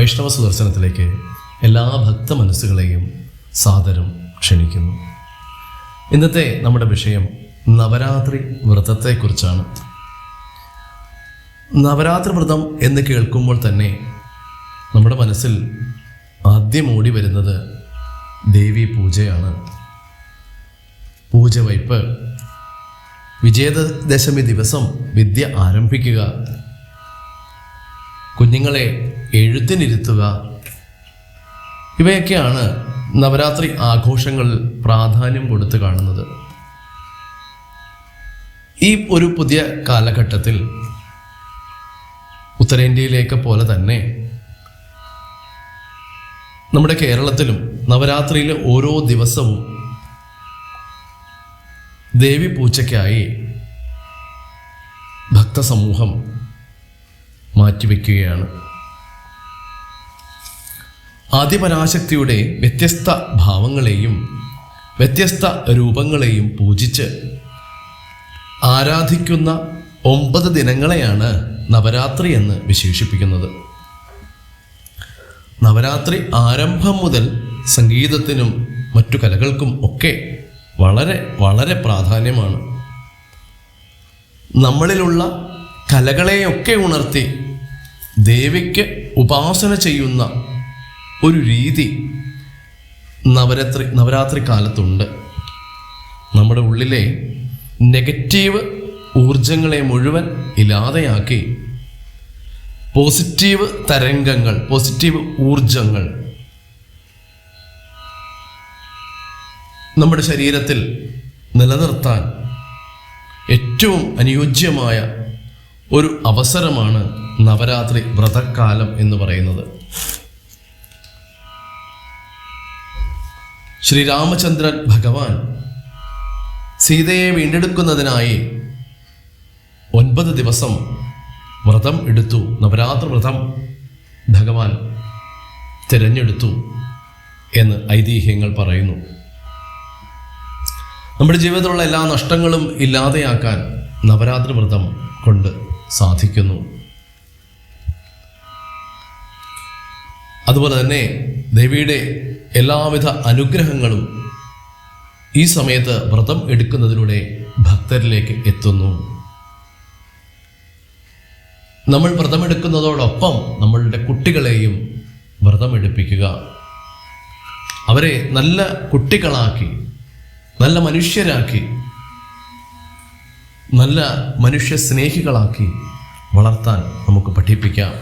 വൈഷ്ണവ സുദർശനത്തിലേക്ക് എല്ലാ ഭക്ത മനസ്സുകളെയും സാദരം ക്ഷണിക്കുന്നു. ഇന്നത്തെ നമ്മുടെ വിഷയം നവരാത്രി വ്രതത്തെക്കുറിച്ചാണ്. നവരാത്രി വ്രതം എന്ന് കേൾക്കുമ്പോൾ തന്നെ നമ്മുടെ മനസ്സിൽ ആദ്യം ഓടി വരുന്നത് ദേവി പൂജയാണ്. പൂജ വയ്പ് വിജയദശമി ദിവസം വിദ്യ ആരംഭിക്കുക. കുഞ്ഞുങ്ങളെ എഴുത്തിനിരുത്തുക. ഇവയൊക്കെയാണ് നവരാത്രി ആഘോഷങ്ങളിൽ പ്രാധാന്യം കൊടുത്തു കാണുന്നത്. ഈ ഒരു പുതിയ കാലഘട്ടത്തിൽ ഉത്തരേന്ത്യയിലേക്ക് പോലെ തന്നെ നമ്മുടെ കേരളത്തിലും നവരാത്രിയിലെ ഓരോ ദിവസവും ദേവി പൂജയ്ക്കായി ഭക്തസമൂഹം മാറ്റിവെക്കുകയാണ്. ആദിപരാശക്തിയുടെ വ്യത്യസ്ത ഭാവങ്ങളെയും വ്യത്യസ്ത രൂപങ്ങളെയും പൂജിച്ച് ആരാധിക്കുന്ന ഒമ്പത് ദിനങ്ങളെയാണ് നവരാത്രി എന്ന് വിശേഷിപ്പിക്കുന്നത്. നവരാത്രി ആരംഭം മുതൽ സംഗീതത്തിനും മറ്റു കലകൾക്കും ഒക്കെ വളരെ വളരെ പ്രാധാന്യമാണ്. നമ്മളിലുള്ള കലകളെയൊക്കെ ഉണർത്തി ദേവിക്ക് ഉപാസന ചെയ്യുന്ന ഒരു രീതി നവരാത്രി നവരാത്രി കാലത്തുണ്ട്. നമ്മുടെ ഉള്ളിലെ നെഗറ്റീവ് ഊർജങ്ങളെ മുഴുവൻ ഇല്ലാതെയാക്കി പോസിറ്റീവ് തരംഗങ്ങൾ പോസിറ്റീവ് ഊർജങ്ങൾ നമ്മുടെ ശരീരത്തിൽ നിലനിർത്താൻ ഏറ്റവും അനുയോജ്യമായ ഒരു അവസരമാണ് നവരാത്രി വ്രതക്കാലം എന്ന് പറയുന്നത്. ശ്രീരാമചന്ദ്രൻ ഭഗവാൻ സീതയെ വീണ്ടെടുക്കുന്നതിനായി ഒൻപത് ദിവസം വ്രതം എടുത്തു നവരാത്രി വ്രതം ഭഗവാൻ തിരഞ്ഞെടുത്തു എന്ന് ഐതിഹ്യങ്ങൾ പറയുന്നു. നമ്മുടെ ജീവിതത്തിലുള്ള എല്ലാ നഷ്ടങ്ങളും ഇല്ലാതെയാക്കാൻ നവരാത്രി വ്രതം കൊണ്ട് സാധിക്കുന്നു. അതുപോലെ തന്നെ ദേവിയുടെ എല്ലാവിധ അനുഗ്രഹങ്ങളും ഈ സമയത്ത് വ്രതം എടുക്കുന്നതിലൂടെ ഭക്തരിലേക്ക് എത്തുന്നു. നമ്മൾ വ്രതമെടുക്കുന്നതോടൊപ്പം നമ്മളുടെ കുട്ടികളെയും വ്രതമെടുപ്പിക്കുക അവരെ നല്ല കുട്ടികളാക്കി നല്ല മനുഷ്യരാക്കി നല്ല മനുഷ്യ സ്നേഹികളാക്കി വളർത്താൻ നമുക്ക് പഠിപ്പിക്കാം.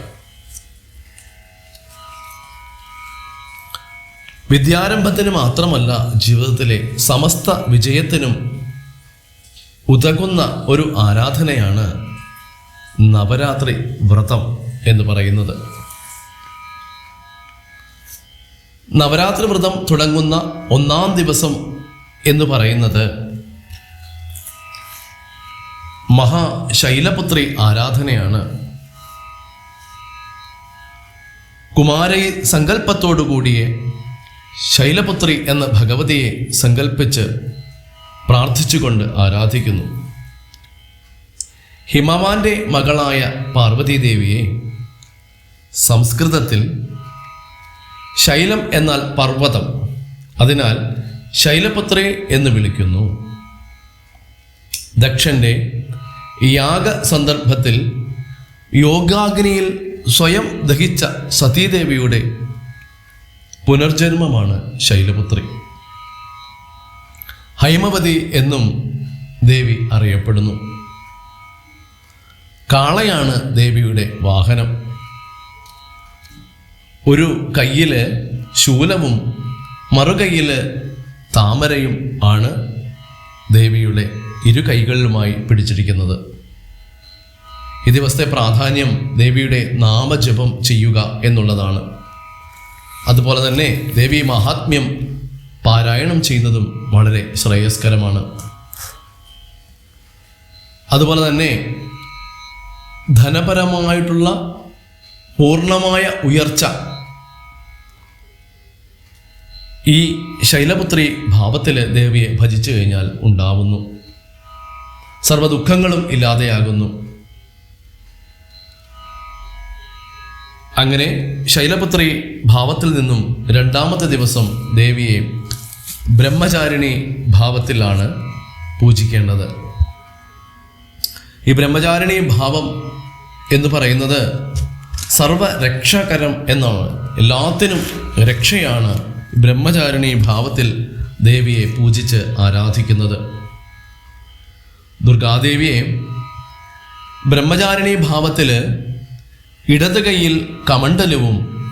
വിദ്യാരംഭത്തിന് മാത്രമല്ല ജീവിതത്തിലെ സമസ്ത വിജയത്തിനും ഉതകുന്ന ഒരു ആരാധനയാണ് നവരാത്രി വ്രതം എന്ന് പറയുന്നത്. നവരാത്രി വ്രതം തുടങ്ങുന്ന ഒന്നാം ദിവസം എന്ന് പറയുന്നത് മഹാശൈലപുത്രി ആരാധനയാണ്. കുമാരൈ സങ്കല്പത്തോടുകൂടിയ ശൈലപുത്രി എന്ന ഭഗവതിയെ സങ്കല്പിച്ച് പ്രാർത്ഥിച്ചുകൊണ്ട് ആരാധിക്കുന്നു. ഹിമവാന്റെ മകളായ പാർവതീദേവിയെ സംസ്കൃതത്തിൽ ശൈലം എന്നാൽ പർവതം. അതിനാൽ ശൈലപുത്രി എന്ന് വിളിക്കുന്നു. ദക്ഷന്റെ യാഗ സന്ദർഭത്തിൽ യോഗാഗ്നിയിൽ സ്വയം ദഹിച്ച സതീദേവിയുടെ പുനർജന്മമാണ് ശൈലപുത്രി. ഹൈമവതി എന്നും ദേവി അറിയപ്പെടുന്നു. കാളയാണ് ദേവിയുടെ വാഹനം. ഒരു കയ്യിൽ ശൂലവും മറുകൈയിൽ താമരയും ആണ് ദേവിയുടെ ഇരു കൈകളിലുമായി പിടിച്ചിരിക്കുന്നത്. ഈ ദിവസത്തെ പ്രാധാന്യം ദേവിയുടെ നാമജപം ചെയ്യുക എന്നുള്ളതാണ്. അതുപോലെ തന്നെ ദേവി മഹാത്മ്യം പാരായണം ചെയ്യുന്നതും വളരെ ശ്രേയസ്കരമാണ്. അതുപോലെ തന്നെ ധനപരമായിട്ടുള്ള പൂർണമായ ഉയർച്ച ഈ ശൈലപുത്രി ഭാവത്തിൽ ദേവിയെ ഭജിച്ചു കഴിഞ്ഞാൽ ഉണ്ടാവുന്നു. സർവ ദുഃഖങ്ങളും ഇല്ലാതെയാകുന്നു. അങ്ങനെ ശൈലപുത്രി ഭാവത്തിൽ നിന്നും രണ്ടാമത്തെ ദിവസം ദേവിയെ ബ്രഹ്മചാരിണി ഭാവത്തിലാണ് പൂജിക്കേണ്ടത്. ഈ ബ്രഹ്മചാരിണി ഭാവം എന്ന് പറയുന്നത് സർവരക്ഷാകരം എന്നാണ്. എല്ലാത്തിനും രക്ഷയാണ് ബ്രഹ്മചാരിണി ഭാവത്തിൽ ദേവിയെ പൂജിച്ച് ആരാധിക്കുന്നത്. ദുർഗാദേവിയെ ബ്രഹ്മചാരിണി ഭാവത്തിൽ ഇടത് കൈയിൽ കമണ്ഡലവും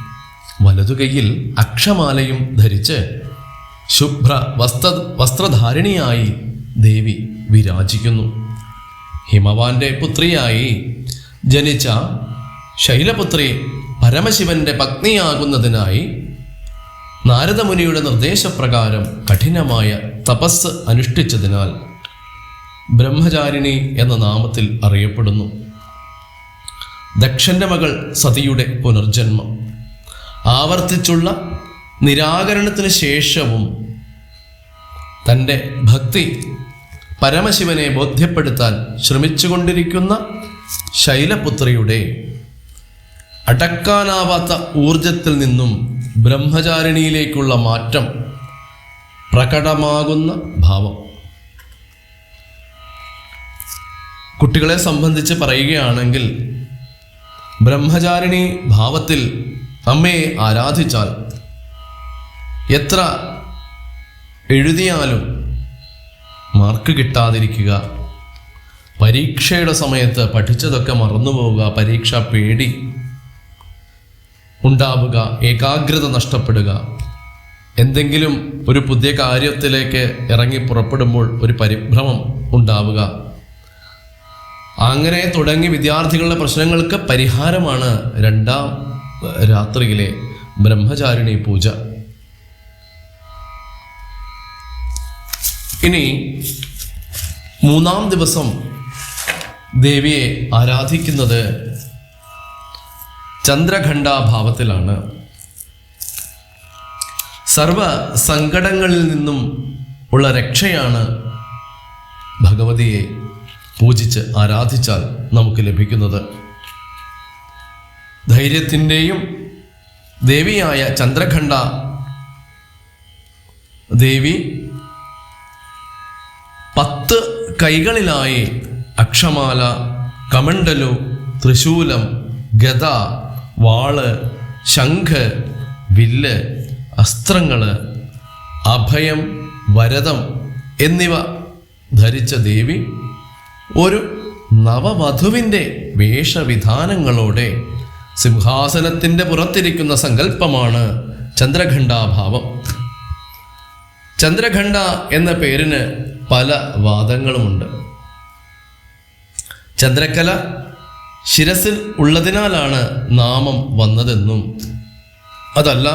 വലതു കൈയിൽ അക്ഷമാലയും ധരിച്ച് ശുഭ്ര വസ്ത്ര വസ്ത്രധാരിണിയായി ദേവി വിരാജിക്കുന്നു. ഹിമവാന്റെ പുത്രിയായി ജനിച്ച ശൈലപുത്രി പരമശിവന്റെ പത്നിയാകുന്നതിനായി നാരദമുനിയുടെ നിർദ്ദേശപ്രകാരം കഠിനമായ തപസ് അനുഷ്ഠിച്ചതിനാൽ ബ്രഹ്മചാരിണി എന്ന നാമത്തിൽ അറിയപ്പെടുന്നു. ദക്ഷന്റെ മകൾ സതിയുടെ പുനർജന്മം. ആവർത്തിച്ചുള്ള നിരാകരണത്തിന് ശേഷവും തന്റെ ഭക്തി പരമശിവനെ ബോധ്യപ്പെടുത്താൻ ശ്രമിച്ചുകൊണ്ടിരിക്കുന്ന ശൈലപുത്രിയുടെ അടക്കാനാവാത്ത ഊർജത്തിൽ നിന്നും ബ്രഹ്മചാരിണിയിലേക്കുള്ള മാറ്റം പ്രകടമാകുന്ന ഭാവം. കുട്ടികളെ സംബന്ധിച്ച് പറയുകയാണെങ്കിൽ ബ്രഹ്മചാരിണി ഭാവത്തിൽ അമ്മയെ ആരാധിച്ചാൽ എത്ര എഴുതിയാലും മാർക്ക് കിട്ടാതിരിക്കുക. പരീക്ഷയുടെ സമയത്ത് പഠിച്ചതൊക്കെ മറന്നുപോവുക പരീക്ഷ പേടി ഉണ്ടാവുക ഏകാഗ്രത നഷ്ടപ്പെടുക. എന്തെങ്കിലും ഒരു പുതിയ കാര്യത്തിലേക്ക് ഇറങ്ങി പുറപ്പെടുമ്പോൾ ഒരു പരിഭ്രമം ഉണ്ടാവുക. അങ്ങനെ തുടങ്ങി വിദ്യാർത്ഥികളുടെ പ്രശ്നങ്ങൾക്ക് പരിഹാരമാണ് രണ്ടാം രാത്രിയിലെ ബ്രഹ്മചാരിണി പൂജ. ഇനി മൂന്നാം ദിവസം ദേവിയെ ആരാധിക്കുന്നത് ചന്ദ്രഖണ്ഡാഭാവത്തിലാണ് സർവ സങ്കടങ്ങളിൽ നിന്നും ഉള്ള രക്ഷയാണ് ഭഗവതിയെ പൂജിച്ച് ആരാധിച്ചാൽ നമുക്ക് ലഭിക്കുന്നത്. ധൈര്യത്തിന്റെയും ദേവിയായ ചന്ദ്രഖണ്ഡ ദേവി പത്ത് കൈകളിലായി അക്ഷമാല കമണ്ടലു തൃശൂലം ഗത വാൾ ശംഖ് വില്ല് അസ്ത്രങ്ങൾ അഭയം വരതം എന്നിവ ധരിച്ച ദേവി ഒരു നവവധുവിന്റെ വേഷവിധാനങ്ങളോടെ സിംഹാസനത്തിന്റെ പുറത്തിരിക്കുന്ന സങ്കല്പമാണ് ചന്ദ്രഖണ്ഡാഭാവം ചന്ദ്രഖണ്ഡ എന്ന പേരിന് പല വാദങ്ങളുമുണ്ട്. ചന്ദ്രക്കല ശിരസിൽ ഉള്ളതിനാലാണ് നാമം വന്നതെന്നും അതല്ല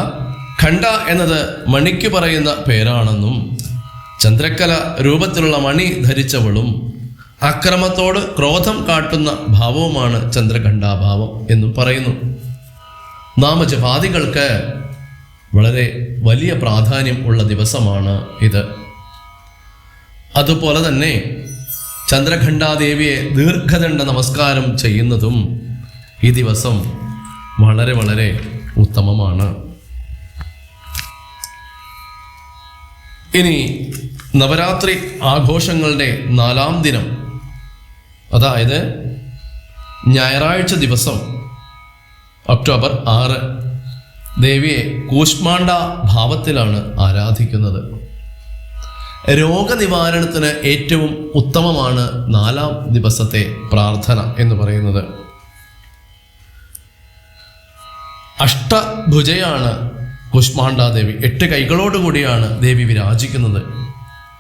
ഖണ്ഡ എന്നത് മണിക്ക് പറയുന്ന പേരാണെന്നും ചന്ദ്രക്കല രൂപത്തിലുള്ള മണി ധരിച്ചവളും അക്രമത്തോട് ക്രോധം കാട്ടുന്ന ഭാവവുമാണ് ചന്ദ്രഖണ്ഡാഭാവം എന്നും പറയുന്നു. നാമജപാദികൾക്ക് വളരെ വലിയ പ്രാധാന്യം ഉള്ള ദിവസമാണ് ഇത്. അതുപോലെ തന്നെ ചന്ദ്രഖണ്ഡാദേവിയെ ദീർഘദണ്ഡ നമസ്കാരം ചെയ്യുന്നതും ഈ ദിവസം വളരെ വളരെ ഉത്തമമാണ്. ഇനി നവരാത്രി ആഘോഷങ്ങളുടെ നാലാം ദിനം അതായത് ഞായറാഴ്ച ദിവസം ഒക്ടോബർ ആറ് ദേവിയെ കൂഷ്മാണ്ട ഭാവത്തിലാണ് ആരാധിക്കുന്നത്. രോഗനിവാരണത്തിന് ഏറ്റവും ഉത്തമമാണ് നാലാം ദിവസത്തെ പ്രാർത്ഥന എന്ന് പറയുന്നത്. അഷ്ടഭുജയാണ് കുഷ്മാണ്ഡാദേവി എട്ട് കൈകളോടുകൂടിയാണ് ദേവി വിരാജിക്കുന്നത്.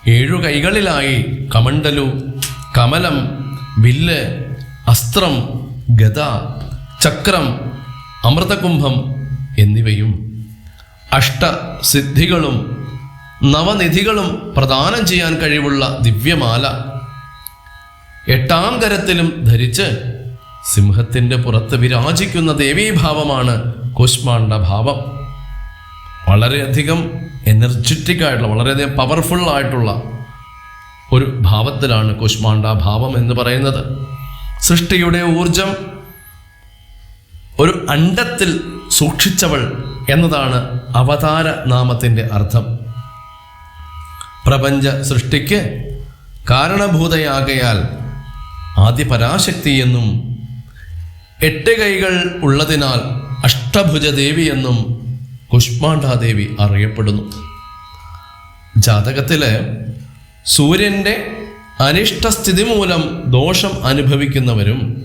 ഏഴു കൈകളിലായി കമണ്ടലു കമലം വില്ല് അസ്ത്രം ഗത ചക്രം അമൃതകുംഭം എന്നിവയും അഷ്ടസിദ്ധികളും നവനിധികളും പ്രദാനം ചെയ്യാൻ കഴിവുള്ള ദിവ്യമാല എട്ടാം കരത്തിലും ധരിച്ച് സിംഹത്തിന്റെ പുറത്ത് വിരാജിക്കുന്ന ദേവീഭാവമാണ് കുഷ്മാണ്ഡ ഭാവം വളരെയധികം എനർജറ്റിക് ആയിട്ടുള്ള വളരെയധികം പവർഫുൾ ആയിട്ടുള്ള ഒരു ഭാവത്തിലാണ് കുഷ്മാണ്ഡ ഭാവം എന്ന് പറയുന്നത്. സൃഷ്ടിയുടെ ഊർജം ഒരു അണ്ടത്തിൽ സൂക്ഷിച്ചവൾ എന്നതാണ് അവതാര നാമത്തിന്റെ അർത്ഥം. പ്രപഞ്ച സൃഷ്ടിക്ക് കാരണഭൂതയാകയാൽ ആദ്യ പരാശക്തി എന്നും എട്ട് കൈകൾ ഉള്ളതിനാൽ അഷ്ടഭുജദേവി എന്നും കുഷ്മാണ്ഡാദേവി അറിയപ്പെടുന്നു. ജാതകത്തിൽ സൂര്യന്റെ അനിഷ്ടസ്ഥിതി മൂലം ദോഷം അനുഭവിക്കുന്നവരും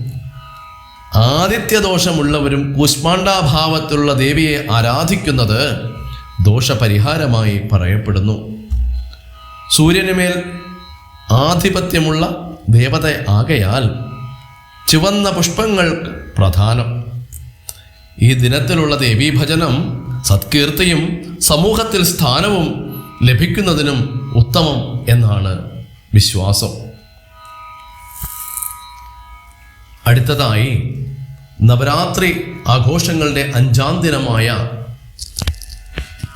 ആദിത്യദോഷമുള്ളവരും കുഷ്മാണ്ഡാഭാവത്തിലുള്ള ദേവിയെ ആരാധിക്കുന്നത് ദോഷപരിഹാരമായി പറയപ്പെടുന്നു. സൂര്യനുമേൽ ആധിപത്യമുള്ള ദേവത ആകയാൽ ചുവന്ന പുഷ്പങ്ങൾക്ക് പ്രധാനം. ഈ ദിനത്തിലുള്ള ദേവീഭജനം സത്കീർത്തിയും സമൂഹത്തിൽ സ്ഥാനവും ലഭിക്കുന്നതിനും ഉത്തമം എന്നാണ് വിശ്വാസം. അടുത്തതായി നവരാത്രി ആഘോഷങ്ങളുടെ അഞ്ചാം ദിനമായ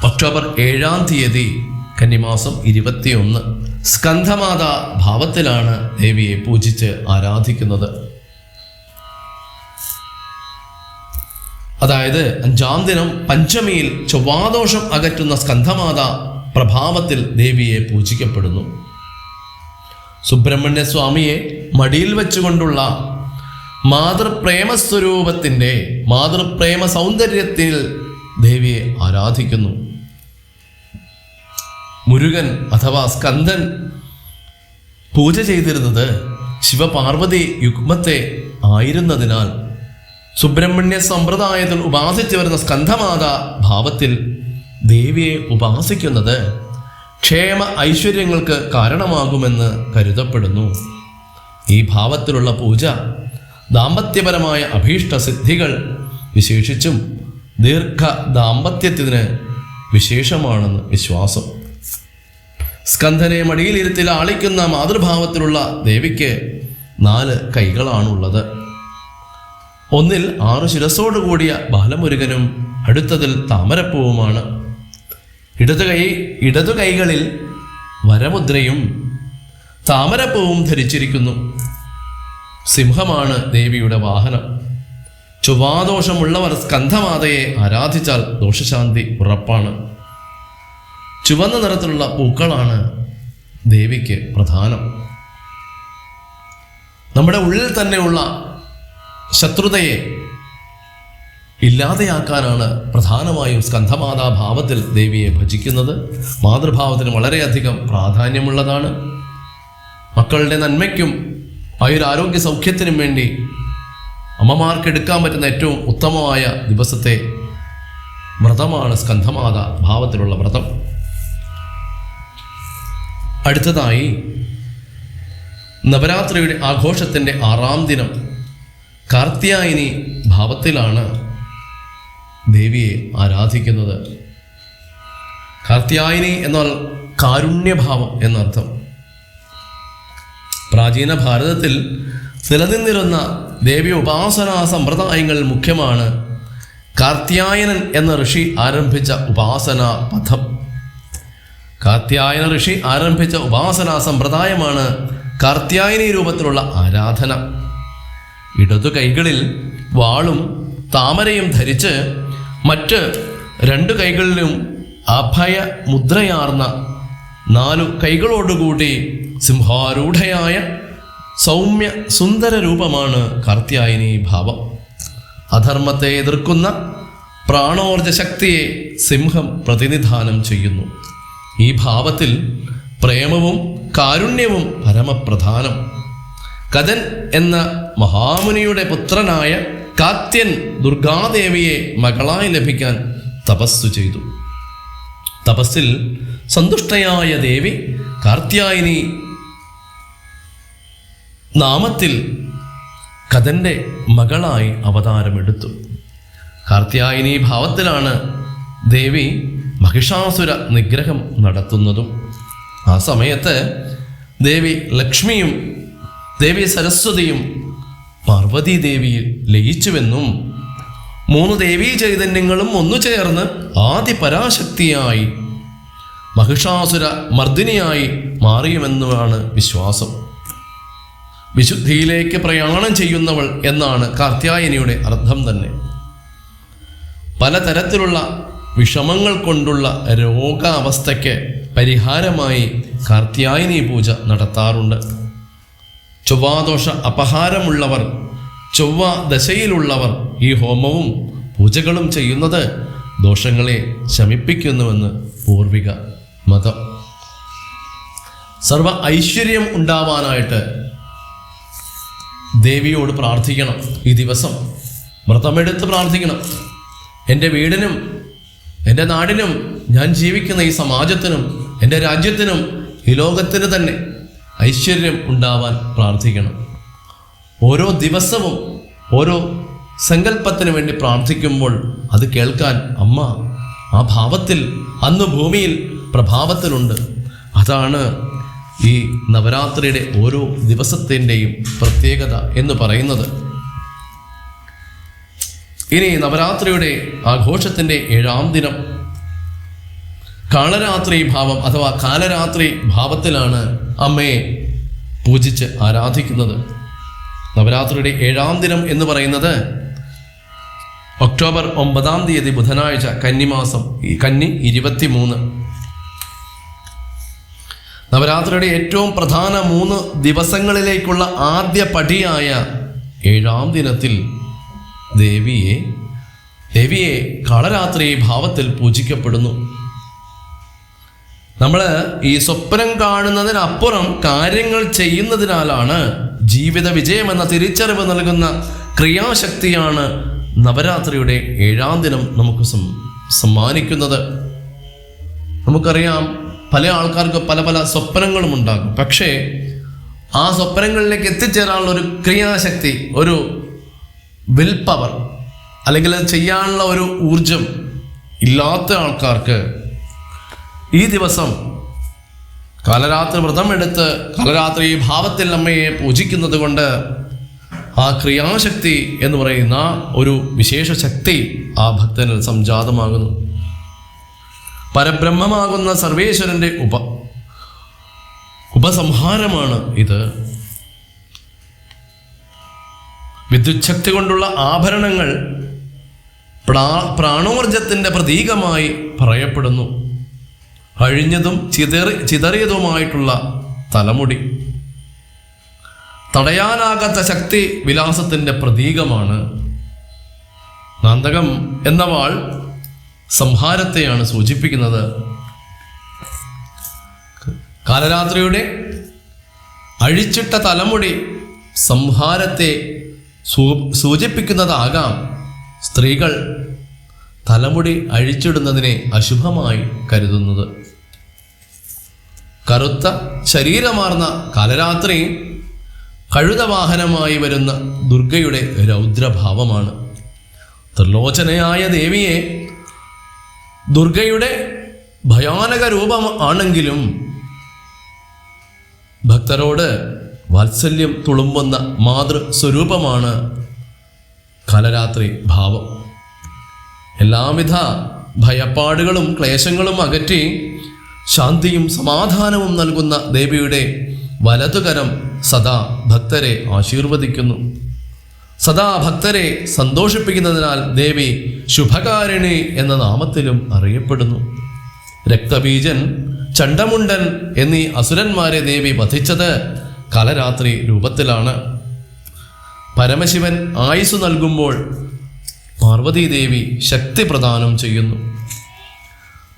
ഒക്ടോബർ ഏഴാം തീയതി കന്നിമാസം ഇരുപത്തിയൊന്ന് സ്കന്ധമാത ഭാവത്തിലാണ് ദേവിയെ പൂജിച്ച് ആരാധിക്കുന്നത്. അതായത് അഞ്ചാം ദിനം പഞ്ചമിയിൽ ചൊവ്വാദോഷം അകറ്റുന്ന സ്കന്ധമാത പ്രഭാവത്തിൽ ദേവിയെ പൂജിക്കപ്പെടുന്നു. സുബ്രഹ്മണ്യ സ്വാമിയെ മടിയിൽ വെച്ചുകൊണ്ടുള്ള മാതൃപ്രേമ മാതൃപ്രേമസ്വരൂപത്തിന്റെ മാതൃപ്രേമ സൗന്ദര്യത്തിൽ ദേവിയെ ആരാധിക്കുന്നു. മുരുകൻ അഥവാ സ്കന്ദൻ പൂജ ചെയ്തിരുന്നത് ശിവപാർവതി യുഗ്മത്തെ ആയിരുന്നതിനാൽ സുബ്രഹ്മണ്യ സമ്പ്രദായത്തിൽ ഉപാസിച്ചു വരുന്ന സ്കന്ധമാത ഭാവത്തിൽ ദേവിയെ ഉപാസിക്കുന്നത് ക്ഷേമ ഐശ്വര്യങ്ങൾക്ക് കാരണമാകുമെന്ന് കരുതപ്പെടുന്നു. ഈ ഭാവത്തിലുള്ള പൂജ ദാമ്പത്യപരമായ അഭീഷ്ട സിദ്ധികൾ വിശേഷിച്ചും ദീർഘ ദാമ്പത്യത്തിന് വിശേഷമാണെന്ന് വിശ്വാസം. സ്കന്ധനെ മടിയിലിരുത്തിൽ ആളിക്കുന്ന മാതൃഭാവത്തിലുള്ള ദേവിക്ക് നാല് കൈകളാണുള്ളത്. ഒന്നിൽ ആറ് ശിരസോടുകൂടിയ ബാലമുരുകനും അടുത്തതിൽ താമരപ്പൂവുമാണ്. ഇടതു കൈ ഇടതു കൈകളിൽ വരമുദ്രയും താമരപ്പൂവും ധരിച്ചിരിക്കുന്നു. സിംഹമാണ് ദേവിയുടെ വാഹനം. ചുവാദോഷമുള്ളവർ സ്കന്ധമാതയെ ആരാധിച്ചാൽ ദോഷശാന്തി ഉറപ്പാണ്. ചുവന്ന നിറത്തിലുള്ള പൂക്കളാണ് ദേവിക്ക് പ്രധാനം. നമ്മുടെ ഉള്ളിൽ തന്നെയുള്ള ശത്രുതയെ ഇല്ലാതെയാക്കാനാണ് പ്രധാനമായും സ്കന്ധമാതാ ഭാവത്തിൽ ദേവിയെ ഭജിക്കുന്നത്. മാതൃഭാവത്തിന് വളരെയധികം പ്രാധാന്യമുള്ളതാണ്. മക്കളുടെ നന്മയ്ക്കും ആയുരാരോഗ്യ സൗഖ്യത്തിനും വേണ്ടി അമ്മമാർക്ക് എടുക്കാൻ പറ്റുന്ന ഏറ്റവും ഉത്തമമായ ദിവസത്തെ വ്രതമാണ് സ്കന്ധമാത ഭാവത്തിലുള്ള വ്രതം. അടുത്തതായി നവരാത്രിയുടെ ആഘോഷത്തിന്റെ ആറാം ദിനം കാർത്യായനി ഭാവത്തിലാണ് ദേവിയെ ആരാധിക്കുന്നത്. കാർത്യായനി എന്നാൽ കാരുണ്യഭാവം എന്നർത്ഥം. പ്രാചീന ഭാരതത്തിൽ നിലനിന്നിരുന്ന ദേവി ഉപാസനാ സമ്പ്രദായങ്ങൾ മുഖ്യമാണ്. കാർത്യായനൻ എന്ന ഋഷി ആരംഭിച്ച ഉപാസനാ പഥം. കാർത്യായന ഋഷി ആരംഭിച്ച ഉപാസനാ സമ്പ്രദായമാണ് കാർത്യായനി രൂപത്തിലുള്ള ആരാധന. ഇടതു കൈകളിൽ വാളും താമരയും ധരിച്ച് മറ്റ് രണ്ട് കൈകളിലും അഭയ മുദ്രയാർന്ന നാലു കൈകളോടുകൂടി സിംഹാരൂഢയായ സൗമ്യ സുന്ദര രൂപമാണ് കാർത്യായനി ഭാവം. അധർമ്മത്തെ എതിർക്കുന്ന പ്രാണോർജ ശക്തിയെ സിംഹം പ്രതിനിധാനം ചെയ്യുന്നു. ഈ ഭാവത്തിൽ പ്രേമവും കാരുണ്യവും പരമപ്രധാനം. കഥൻ എന്ന മഹാമുനിയുടെ പുത്രനായ കാത്യൻ ദുർഗാദേവിയെ മകളായി ലഭിക്കാൻ തപസ്സു ചെയ്തു. തപസ്സിൽ സന്തുഷ്ടയായ ദേവി കാർത്യായനി നാമത്തിൽ കഥന്റെ മകളായി അവതാരമെടുത്തു. കാർത്യായനി ഭാവത്തിലാണ് ദേവി മഹിഷാസുര നിഗ്രഹം നടത്തുന്നതും. ആ സമയത്ത് ദേവി ലക്ഷ്മിയും ദേവി സരസ്വതിയും പാർവതി ദേവിയിൽ ലയിച്ചുവെന്നും മൂന്ന് ദേവീ ചൈതന്യങ്ങളും ഒന്നു ചേർന്ന് ആദി പരാശക്തിയായി മഹിഷാസുര മർദ്ദിനിയായി മാറിയുമെന്നുമാണ് വിശ്വാസം. വിശുദ്ധിയിലേക്ക് പ്രയാണം ചെയ്യുന്നവൾ എന്നാണ് കാർത്യായനിയുടെ അർത്ഥം തന്നെ. പലതരത്തിലുള്ള വിഷമങ്ങൾ കൊണ്ടുള്ള രോഗാവസ്ഥയ്ക്ക് പരിഹാരമായി കാർത്യായനി പൂജ നടത്താറുണ്ട്. ചൊവ്വാദോഷ അപഹാരമുള്ളവർ ചൊവ്വ ദശയിലുള്ളവർ ഈ ഹോമവും പൂജകളും ചെയ്യുന്നത് ദോഷങ്ങളെ ശമിപ്പിക്കുന്നുവെന്ന് പൂർവിക മതം. സർവ ഐശ്വര്യം ഉണ്ടാവാനായിട്ട് ദേവിയോട് പ്രാർത്ഥിക്കണം ഈ ദിവസം. വ്രതമെടുത്ത് പ്രാർത്ഥിക്കണം. എന്റെ വീടിനും എന്റെ നാടിനും ഞാൻ ജീവിക്കുന്ന ഈ സമാജത്തിനും എന്റെ രാജ്യത്തിനും ഈ ലോകത്തിന് തന്നെ ഐശ്വര്യം ഉണ്ടാവാൻ പ്രാർത്ഥിക്കണം. ഓരോ ദിവസവും ഓരോ സങ്കല്പത്തിന് വേണ്ടി പ്രാർത്ഥിക്കുമ്പോൾ അത് കേൾക്കാൻ അമ്മ ആ ഭാവത്തിൽ അന്ന് ഭൂമിയിൽ പ്രഭാവത്തിലുണ്ട്. അതാണ് ഈ നവരാത്രിയുടെ ഓരോ ദിവസത്തിന്റെയും പ്രത്യേകത എന്ന് പറയുന്നത്. ഇനി നവരാത്രിയുടെ ആഘോഷത്തിന്റെ ഏഴാം ദിനം. കാളരാത്രി ഭാവം അഥവാ കാലരാത്രി ഭാവത്തിലാണ് അമ്മയെ പൂജിച്ച് ആരാധിക്കുന്നത്. നവരാത്രിയുടെ ഏഴാം ദിനം എന്ന് പറയുന്നത് ഒക്ടോബർ ഒമ്പതാം തീയതി ബുധനാഴ്ച കന്നിമാസം ഈ കന്നി ഇരുപത്തിമൂന്ന്. നവരാത്രിയുടെ ഏറ്റവും പ്രധാന മൂന്ന് ദിവസങ്ങളിലേക്കുള്ള ആദ്യ പടിയായ ഏഴാം ദിനത്തിൽ ദേവിയെ ദേവിയെ കാളരാത്രി ഭാവത്തിൽ പൂജിക്കപ്പെടുന്നു. നമ്മൾ ഈ സ്വപ്നം കാണുന്നതിനപ്പുറം കാര്യങ്ങൾ ചെയ്യുന്നതിനാലാണ് ജീവിത വിജയമെന്ന തിരിച്ചറിവ് നൽകുന്ന ക്രിയാശക്തിയാണ് നവരാത്രിയുടെ ഏഴാം ദിനം നമുക്ക് സമ്മാനിക്കുന്നത്. നമുക്കറിയാം പല ആൾക്കാർക്ക് പല പല സ്വപ്നങ്ങളും ഉണ്ടാകും. പക്ഷേ ആ സ്വപ്നങ്ങളിലേക്ക് എത്തിച്ചേരാനുള്ള ഒരു ക്രിയാശക്തി ഒരു വിൽ പവർ അല്ലെങ്കിൽ അത് ചെയ്യാനുള്ള ഒരു ഊർജം ഇല്ലാത്ത ആൾക്കാർക്ക് ഈ ദിവസം കാലരാത്രി വ്രതം എടുത്ത് കാലരാത്രി ഭാവത്തിൽ അമ്മയെ പൂജിക്കുന്നത് കൊണ്ട് ആ ക്രിയാശക്തി എന്ന് പറയുന്ന ഒരു വിശേഷ ശക്തി ആ ഭക്തനിൽ സംജാതമാകുന്നു. പരബ്രഹ്മമാകുന്ന സർവേശ്വരന്റെ ഉപ ഉപസംഹാരമാണ് ഇത്. വിദ്യുച്ഛക്തി കൊണ്ടുള്ള ആഭരണങ്ങൾ പ്രാ പ്രാണോർജത്തിന്റെ പ്രതീകമായി പറയപ്പെടുന്നു. അഴിഞ്ഞതും ചിതറി ചിതറിയതുമായിട്ടുള്ള തലമുടി. തടയാനാകാത്ത ശക്തി വിലാസത്തിന്റെ പ്രതീകമാണ്. നാന്തകം എന്ന വാൾ സംഹാരത്തെയാണ് സൂചിപ്പിക്കുന്നത്. കാലരാത്രിയുടെ അഴിച്ചിട്ട തലമുടി സംഹാരത്തെ സൂചിപ്പിക്കുന്നതാകാം. സ്ത്രീകൾ തലമുടി അഴിച്ചിടുന്നതിനെ അശുഭമായി കരുതുന്നത്. കറുത്ത ശരീരമാർന്ന കാലരാത്രി കഴുതവാഹനമായി വരുന്ന ദുർഗയുടെ രൗദ്രഭാവമാണ്. ത്രിലോചനയായ ദേവിയെ ദുർഗയുടെ ഭയാനക രൂപം ആണെങ്കിലും ഭക്തരോട് വാത്സല്യം തുളുമ്പുന്ന മാതൃ സ്വരൂപമാണ് കാലരാത്രി ഭാവം. എല്ലാവിധ ഭയപ്പാടുകളും ക്ലേശങ്ങളും അകറ്റി ശാന്തിയും സമാധാനവും നൽകുന്ന ദേവിയുടെ വലതുകരം സദാ ഭക്തരെ ആശീർവദിക്കുന്നു. സദാ ഭക്തരെ സന്തോഷിപ്പിക്കുന്നതിനാൽ ദേവി ശുഭകാരിണി എന്ന നാമത്തിലും അറിയപ്പെടുന്നു. രക്തബീജൻ ചണ്ടമുണ്ടൻ എന്നീ അസുരന്മാരെ ദേവി വധിച്ചത് കലരാത്രി രൂപത്തിലാണ്. പരമശിവൻ ആയുസ് നൽകുമ്പോൾ പാർവതീദേവി ശക്തി പ്രദാനം ചെയ്യുന്നു.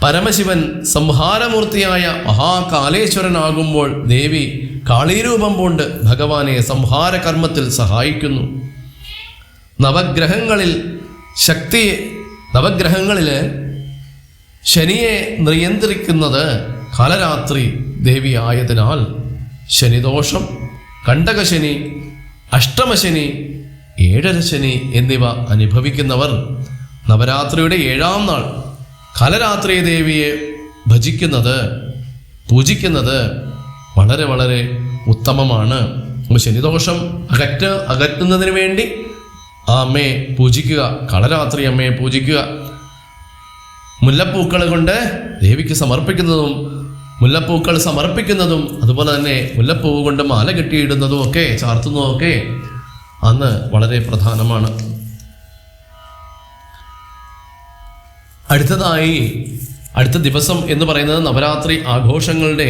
പരമശിവൻ സംഹാരമൂർത്തിയായ മഹാകാലേശ്വരനാകുമ്പോൾ ദേവി കാളീരൂപം കൊണ്ട് ഭഗവാനെ സംഹാര കർമ്മത്തിൽ സഹായിക്കുന്നു. നവഗ്രഹങ്ങളിൽ ശക്തിയെ നവഗ്രഹങ്ങളിൽ ശനിയെ നിയന്ത്രിക്കുന്നത് കാലരാത്രി ദേവിയായതിനാൽ ശനിദോഷം കണ്ടകശനി അഷ്ടമശനി ഏഴര ശനി എന്നിവ അനുഭവിക്കുന്നവർ നവരാത്രിയുടെ ഏഴാം നാൾ കാലരാത്രി ദേവിയെ ഭജിക്കുന്നത് പൂജിക്കുന്നത് വളരെ വളരെ ഉത്തമമാണ്. ശനിദോഷം അകറ്റ അകറ്റുന്നതിന് വേണ്ടി ആ അമ്മയെ പൂജിക്കുക കളരാത്രി അമ്മയെ പൂജിക്കുക. മുല്ലപ്പൂക്കൾ കൊണ്ട് ദേവിക്ക് സമർപ്പിക്കുന്നതും മുല്ലപ്പൂക്കൾ സമർപ്പിക്കുന്നതും അതുപോലെ തന്നെ മുല്ലപ്പൂവ് കൊണ്ട് മാല കെട്ടിയിടുന്നതും ഒക്കെ ചാർത്തുന്നതും ഒക്കെ അന്ന് വളരെ പ്രധാനമാണ്. അടുത്തതായി അടുത്ത ദിവസം എന്ന് പറയുന്നത് നവരാത്രി ആഘോഷങ്ങളുടെ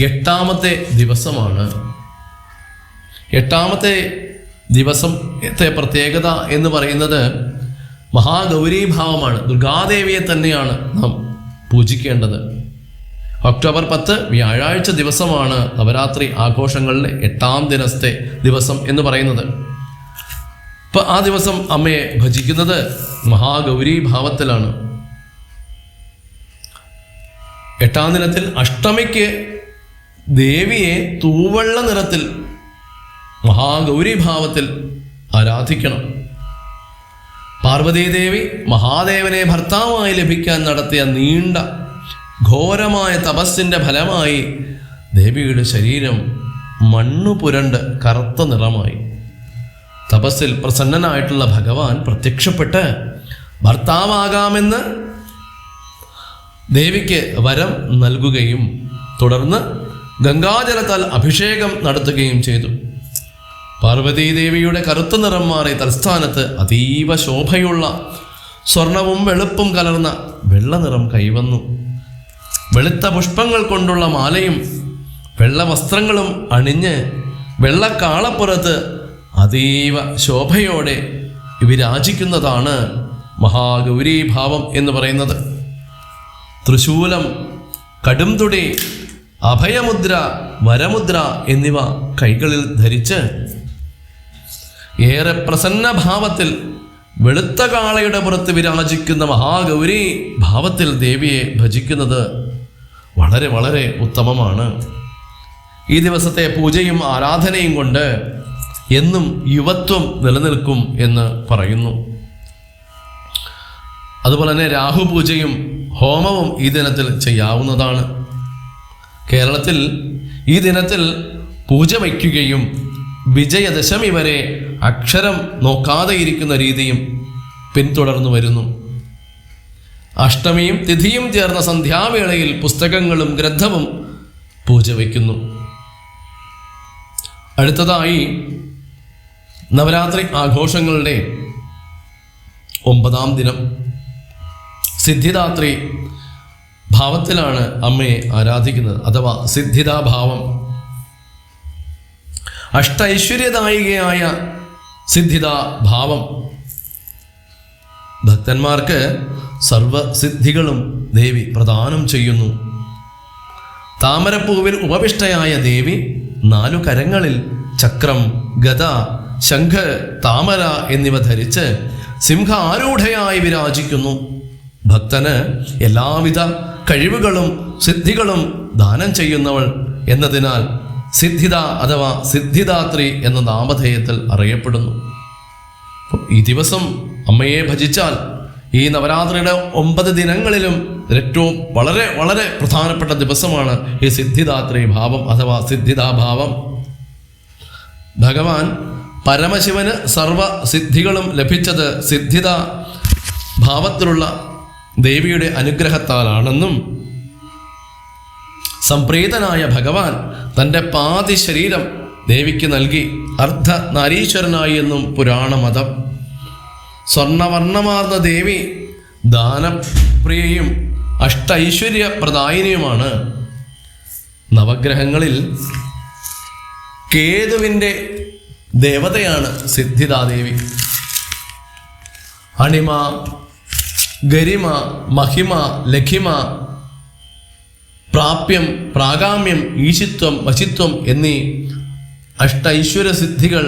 എട്ടാമത്തെ ദിവസമാണ്. എട്ടാമത്തെ ദിവസത്തെ പ്രത്യേകത എന്ന് പറയുന്നത് മഹാഗൗരീഭാവമാണ്. ദുർഗാദേവിയെ തന്നെയാണ് നാം പൂജിക്കേണ്ടത്. ഒക്ടോബർ പത്ത് വ്യാഴാഴ്ച ദിവസമാണ് നവരാത്രി ആഘോഷങ്ങളിലെ എട്ടാം ദിനത്തെ ദിവസം എന്ന് പറയുന്നത്. ഇപ്പം ആ ദിവസം അമ്മയെ ഭജിക്കുന്നത് മഹാഗൗരീഭാവത്തിലാണ്. എട്ടാം ദിനത്തിൽ അഷ്ടമിക്ക് ദേവിയെ തൂവെള്ള നിറത്തിൽ മഹാഗൗരി ഭാവത്തിൽ ആരാധിക്കണം. പാർവതീദേവി മഹാദേവനെ ഭർത്താവായി ലഭിക്കാൻ നടത്തിയ നീണ്ട ഘോരമായ തപസ്സിന്റെ ഫലമായി ദേവിയുടെ ശരീരം മണ്ണു പുരണ്ട് കറുത്ത നിറമായി. തപസ്സിൽ പ്രസന്നനായിട്ടുള്ള ഭഗവാൻ പ്രത്യക്ഷപ്പെട്ട് ഭർത്താവാകാമെന്ന് ദേവിക്ക് വരം നൽകുകയും തുടർന്ന് ഗംഗാജലത്താൽ അഭിഷേകം നടത്തുകയും ചെയ്തു. പാർവതീദേവിയുടെ കറുത്ത നിറം മാറി തൽസ്ഥാനത്ത് അതീവ ശോഭയുള്ള സ്വർണവും വെളുപ്പും കലർന്ന വെള്ള നിറം കൈവന്നു. വെളുത്ത പുഷ്പങ്ങൾ കൊണ്ടുള്ള മാലയും വെള്ള വസ്ത്രങ്ങളും അണിഞ്ഞ് വെള്ളക്കാളപ്പുറത്ത് അതീവ ശോഭയോടെ വിരാജിക്കുന്നതാണ് മഹാഗൗരീഭാവം എന്ന് പറയുന്നത്. തൃശൂലം കടുംതുടി അഭയമുദ്ര വരമുദ്ര എന്നിവ കൈകളിൽ ധരിച്ച് ഏറെ പ്രസന്ന ഭാവത്തിൽ വെളുത്ത കാളയുടെ പുറത്ത് വിരാജിക്കുന്ന മഹാഗൗരി ഭാവത്തിൽ ദേവിയെ ഭജിക്കുന്നത് വളരെ വളരെ ഉത്തമമാണ്. ഈ ദിവസത്തെ പൂജയും ആരാധനയും കൊണ്ട് എന്നും യുവത്വം നിലനിൽക്കും എന്ന് പറയുന്നു. അതുപോലെ തന്നെ രാഹു പൂജയും ഹോമവും ഈ ദിനത്തിൽ ചെയ്യാവുന്നതാണ്. കേരളത്തിൽ ഈ ദിനത്തിൽ പൂജ വയ്ക്കുകയും വിജയദശമി വരെ അക്ഷരം നോക്കാതെ ഇരിക്കുന്ന രീതിയും പിന്തുടർന്നു വരുന്നു. അഷ്ടമിയും തിഥിയും ചേർന്ന സന്ധ്യാവേളയിൽ പുസ്തകങ്ങളും ഗ്രന്ഥവും പൂജ വയ്ക്കുന്നു. അടുത്തതായി നവരാത്രി ആഘോഷങ്ങളുടെ ഒമ്പതാം ദിനം. സിദ്ധിദാത്രി ഭാവത്തിലാണ് അമ്മയെ ആരാധിക്കുന്നത്. അഥവാ സിദ്ധിതാഭാവം. അഷ്ട ഐശ്വര്യദായികയായ ഭാവം ഭക്തന്മാർക്ക് സർവസിദ്ധികളും ദേവി പ്രദാനം ചെയ്യുന്നു. താമരപ്പൂവിൽ ഉപവിഷ്ടയായ ദേവി നാലു കരങ്ങളിൽ ചക്രം ഗത ശംഖ് താമര എന്നിവ ധരിച്ച് സിംഹ ആരൂഢയായി വിരാജിക്കുന്നു. ഭക്തന് എല്ലാവിധ കഴിവുകളും സിദ്ധികളും ദാനം ചെയ്യുന്നവൾ എന്നതിനാൽ സിദ്ധിത അഥവാ സിദ്ധിദാത്രി എന്ന നാമധേയത്തിൽ അറിയപ്പെടുന്നു. ഈ ദിവസം അമ്മയെ ഭജിച്ചാൽ ഈ നവരാത്രിയുടെ ഒമ്പത് ദിനങ്ങളിലും ഏറ്റവും വളരെ വളരെ പ്രധാനപ്പെട്ട ദിവസമാണ് ഈ സിദ്ധിദാത്രി ഭാവം അഥവാ സിദ്ധിതാഭാവം ഭഗവാൻ പരമശിവന് സർവ സിദ്ധികളും ലഭിച്ചത് സിദ്ധിത ഭാവത്തിലുള്ള ദേവിയുടെ അനുഗ്രഹത്താലാണെന്നും സംപ്രീതനായ ഭഗവാൻ തന്റെ പാതി ശരീരം ദേവിക്ക് നൽകി അർദ്ധ നാരീശ്വരനായി എന്നും പുരാണമതം. സ്വർണവർണമാർന്ന ദേവി ദാനപ്രിയയും അഷ്ടൈശ്വര്യ പ്രദായിനിയുമാണ് നവഗ്രഹങ്ങളിൽ കേതുവിന്റെ ദേവതയാണ് സിദ്ധിദാദേവി. അണിമ ഗരിമ മഹിമ ലഖിമ പ്രാപ്യം പ്രാഗാമ്യം ഈശിത്വം വശിത്വം എന്നീ അഷ്ടൈശ്വര്യ സിദ്ധികൾ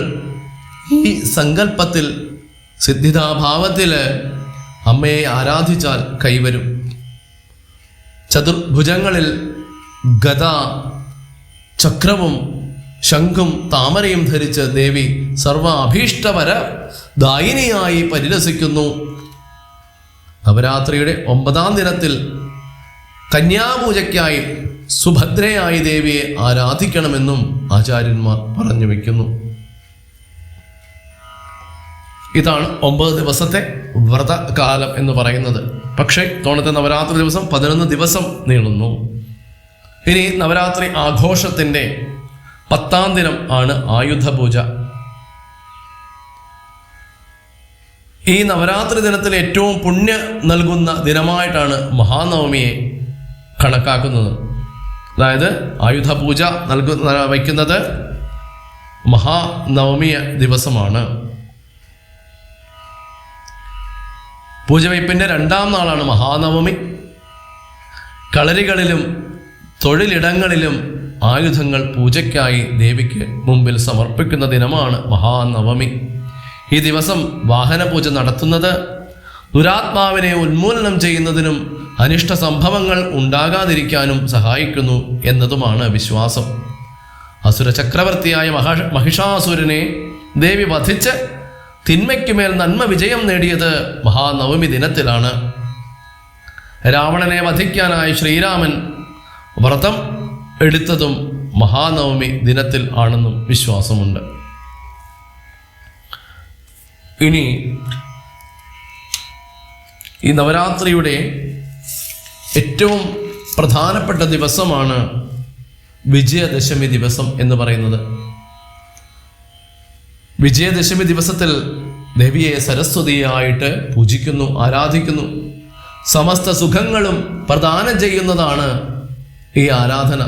ഈ സങ്കല്പത്തിൽ സിദ്ധിതാഭാവത്തിൽ അമ്മയെ ആരാധിച്ചാൽ കൈവരും. ചതുർഭുജങ്ങളിൽ ഗത ചക്രവും ശംഖും താമരയും ധരിച്ച് ദേവി സർവ അഭീഷ്ടവര ദായിനിയായി പരിലസിക്കുന്നു. നവരാത്രിയുടെ ഒമ്പതാം ദിനത്തിൽ കന്യാപൂജയ്ക്കായി സുഭദ്രയായി ദേവിയെ ആരാധിക്കണമെന്നും ആചാര്യന്മാർ പറഞ്ഞു വയ്ക്കുന്നു ഇതാണ് ഒമ്പത് ദിവസത്തെ വ്രതകാലം എന്ന് പറയുന്നത്. പക്ഷേ തോണത്തെ നവരാത്രി ദിവസം പതിനൊന്ന് ദിവസം നീളുന്നു. ഇനി നവരാത്രി ആഘോഷത്തിന്റെ പത്താം ദിനം ആണ് ആയുധ പൂജ ഈ നവരാത്രി ദിനത്തിൽ ഏറ്റവും പുണ്യ നൽകുന്ന ദിനമായിട്ടാണ് മഹാനവമിയെ കണക്കാക്കുന്നത്. അതായത് ആയുധ പൂജ നൽകുന്ന വയ്ക്കുന്നത് മഹാനവമിയ ദിവസമാണ്. പൂജവയ്പ്പിന്റെ രണ്ടാം നാളാണ് മഹാനവമി. കളരികളിലും തൊഴിലിടങ്ങളിലും ആയുധങ്ങൾ പൂജയ്ക്കായി ദേവിക്ക് മുമ്പിൽ സമർപ്പിക്കുന്ന ദിനമാണ് മഹാനവമി. ഈ ദിവസം വാഹന പൂജ നടത്തുന്നത് ദുരാത്മാവിനെ ഉന്മൂലനം ചെയ്യുന്നതിനും അനിഷ്ട സംഭവങ്ങൾ ഉണ്ടാകാതിരിക്കാനും സഹായിക്കുന്നു എന്നതുമാണ് വിശ്വാസം. അസുര ചക്രവർത്തിയായ മഹാ മഹിഷാസുരനെ ദേവി വധിച്ച് തിന്മയ്ക്കുമേൽ നന്മ വിജയം നേടിയത് മഹാനവമി ദിനത്തിലാണ്. രാവണനെ വധിക്കാനായി ശ്രീരാമൻ വ്രതം എടുത്തതും മഹാനവമി ദിനത്തിൽ ആണെന്നും വിശ്വാസമുണ്ട്. ഇനി ഈ നവരാത്രിയുടെ ഏറ്റവും പ്രധാനപ്പെട്ട ദിവസമാണ് വിജയദശമി ദിവസം എന്ന് പറയുന്നത്. വിജയദശമി ദിവസത്തിൽ ദേവിയെ സരസ്വതിയായിട്ട് പൂജിക്കുന്നു ആരാധിക്കുന്നു. സമസ്ത സുഖങ്ങളും പ്രദാനം ചെയ്യുന്നതാണ് ഈ ആരാധന.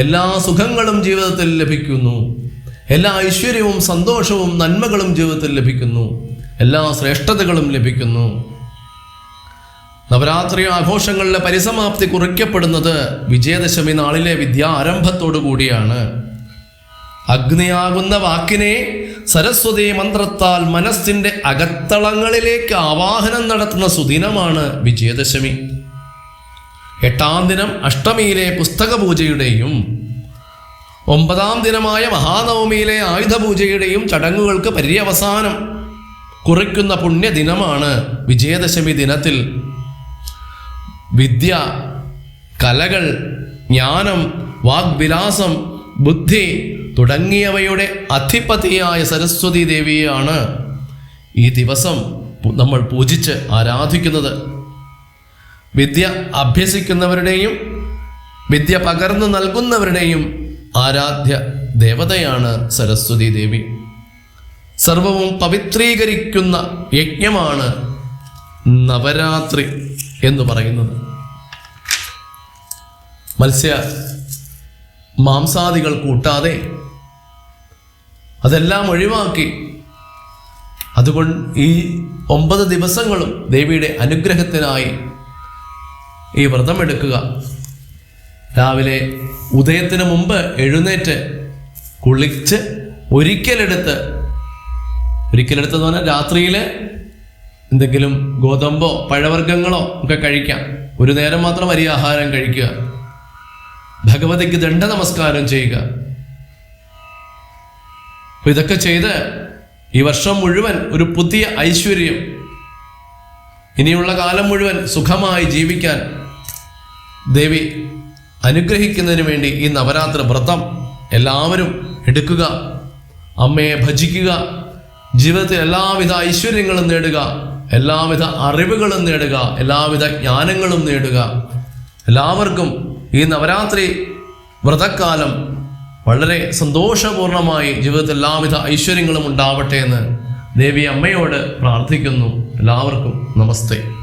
എല്ലാ സുഖങ്ങളും ജീവിതത്തിൽ ലഭിക്കുന്നു. എല്ലാ ഐശ്വര്യവും സന്തോഷവും നന്മകളും ജീവിതത്തിൽ ലഭിക്കുന്നു. എല്ലാ ശ്രേഷ്ഠതകളും ലഭിക്കുന്നു. നവരാത്രി ആഘോഷങ്ങളിലെ പരിസമാപ്തി കുറിക്കപ്പെടുന്നത് വിജയദശമി നാളിലെ വിദ്യാരംഭത്തോടു കൂടിയാണ്. അഗ്നിയാകുന്ന വാക്കിനെ സരസ്വതി മന്ത്രത്താൽ മനസ്സിന്റെ അകത്തളങ്ങളിലേക്ക് ആവാഹനം നടത്തുന്ന സുദിനമാണ് വിജയദശമി. എട്ടാം ദിനം അഷ്ടമിയിലെ പുസ്തക പൂജയുടെയും ഒമ്പതാം ദിനമായ മഹാനവമിയിലെ ആയുധപൂജയുടെയും ചടങ്ങുകൾക്ക് പര്യവസാനം കുറിക്കുന്ന പുണ്യദിനമാണ് വിജയദശമി ദിനത്തിൽ. വിദ്യ കലകൾ ജ്ഞാനം വാഗ്വിലാസം ബുദ്ധി തുടങ്ങിയവയുടെ അധിപതിയായ സരസ്വതി ദേവിയാണ് ഈ ദിവസം നമ്മൾ പൂജിച്ച് ആരാധിക്കുന്നത്. വിദ്യ അഭ്യസിക്കുന്നവരുടെയും വിദ്യ പകർന്നു നൽകുന്നവരുടെയും ആരാധ്യ ദേവതയാണ് സരസ്വതി ദേവി. സർവവും പവിത്രീകരിക്കുന്ന യജ്ഞമാണ് നവരാത്രി എന്ന് പറയുന്നത്. മത്സ്യ മാംസാദികൾ കൂട്ടാതെ അതെല്ലാം ഒഴിവാക്കി അതുകൊണ്ട് ഈ ഒമ്പത് ദിവസങ്ങളും ദേവിയുടെ അനുഗ്രഹത്തിനായി ഈ വ്രതമെടുക്കുക. രാവിലെ ഉദയത്തിന് മുമ്പ് എഴുന്നേറ്റ് കുളിച്ച് ഒരിക്കലെടുത്ത് ഒരിക്കലെടുത്തെന്ന് പറഞ്ഞാൽ രാത്രിയിൽ എന്തെങ്കിലും ഗോതമ്പോ പഴവർഗങ്ങളോ ഒക്കെ കഴിക്കാം. ഒരു നേരം മാത്രം വലിയ ആഹാരം കഴിക്കുക. ഭഗവതിക്ക് ദണ്ഡ നമസ്കാരം ചെയ്യുക. ഇതൊക്കെ ചെയ്ത് ഈ വർഷം മുഴുവൻ ഒരു പുതിയ ഐശ്വര്യം. ഇനിയുള്ള കാലം മുഴുവൻ സുഖമായി ജീവിക്കാൻ ദേവി അനുഗ്രഹിക്കുന്നതിന് വേണ്ടി ഈ നവരാത്രി വ്രതം എല്ലാവരും എടുക്കുക അമ്മയെ ഭജിക്കുക ജീവിതത്തിൽ എല്ലാവിധ ഐശ്വര്യങ്ങളും നേടുക എല്ലാവിധ അറിവുകളും നേടുക എല്ലാവിധ ജ്ഞാനങ്ങളും നേടുക. എല്ലാവർക്കും ഈ നവരാത്രി വ്രതക്കാലം വളരെ സന്തോഷപൂർണമായി ജീവിതത്തിൽ എല്ലാവിധ ഐശ്വര്യങ്ങളും ഉണ്ടാവട്ടെ എന്ന് ദേവി അമ്മയോട് പ്രാർത്ഥിക്കുന്നു. എല്ലാവർക്കും നമസ്തേ.